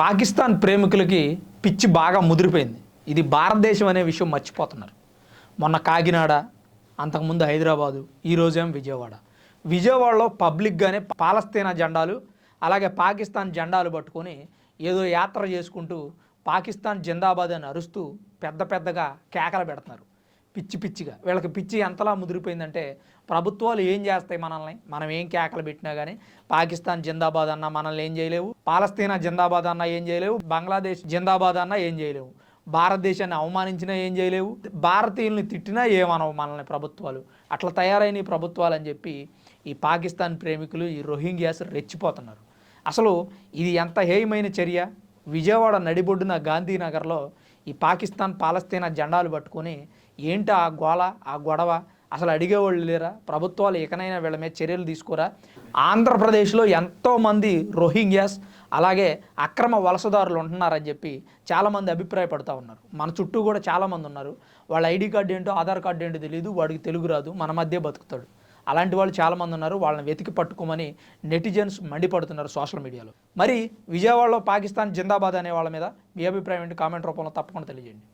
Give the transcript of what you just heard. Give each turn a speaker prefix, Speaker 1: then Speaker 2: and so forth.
Speaker 1: పాకిస్తాన్ ప్రేమికులకి పిచ్చి బాగా ముదిరిపోయింది. ఇది భారతదేశం అనే విషయం మర్చిపోతున్నారు. మొన్న కాకినాడ అంతకుముందు హైదరాబాదు ఈరోజేం విజయవాడ. విజయవాడలో పబ్లిక్గానే పాలస్తీనా జెండాలు అలాగే పాకిస్తాన్ జెండాలు పట్టుకొని ఏదో యాత్ర చేసుకుంటూ పాకిస్తాన్ జిందాబాద్ అని అరుస్తూ పెద్ద పెద్దగా కేకలు పెడుతున్నారు. పిచ్చి పిచ్చిగా. వీళ్ళకి పిచ్చి ఎంతలా ముదిరిపోయిందంటే ప్రభుత్వాలు ఏం చేస్తాయి మనల్ని? మనం ఏం కేకలు పెట్టినా కానీ పాకిస్తాన్ జిందాబాద్ అన్న మనల్ని ఏం చేయలేవు. పాలస్తీనా జిందాబాద్ అన్న ఏం చేయలేవు. బంగ్లాదేశ్ జిందాబాద్ అన్న ఏం చేయలేవు. భారతదేశాన్ని అవమానించినా ఏం చేయలేవు. భారతీయుల్ని తిట్టినా ఏమనవు మనల్ని ప్రభుత్వాలు. అట్లా తయారైన ఈ ప్రభుత్వాలు అని చెప్పి ఈ పాకిస్తాన్ ప్రేమికులు ఈ రోహింగ్యాస్ రెచ్చిపోతున్నారు. అసలు ఇది ఎంత హేయమైన చర్య? విజయవాడ నడిబొడ్డున గాంధీనగర్లో ఈ పాకిస్తాన్ పాలస్తీనా జెండాలు పట్టుకొని ఏంటి ఆ గోల ఆ గొడవ? అసలు అడిగేవాళ్ళు లేరా? ప్రభుత్వాలు ఇకనైనా వీళ్ళ మీద చర్యలు తీసుకోరా? ఆంధ్రప్రదేశ్లో ఎంతోమంది రోహింగ్యాస్ అలాగే అక్రమ వలసదారులు ఉంటున్నారని చెప్పి చాలామంది అభిప్రాయపడుతూ ఉన్నారు. మన చుట్టూ కూడా చాలామంది ఉన్నారు. వాళ్ళ ఐడి కార్డు ఏంటో ఆధార్ కార్డు ఏంటో తెలియదు వాడికి తెలుగు రాదు మన మధ్య బతుకుతాడు. అలాంటి వాళ్ళు చాలామంది ఉన్నారు. వాళ్ళని వెతికి పట్టుకోమని నెటిజన్స్ మండిపడుతున్నారు సోషల్ మీడియాలో. మరి విజయవాడలో పాకిస్తాన్ జిందాబాద్ అనే వాళ్ళ మీద మీ అభిప్రాయం ఏంటి? కామెంట్ రూపంలో తప్పకుండా తెలియజేయండి.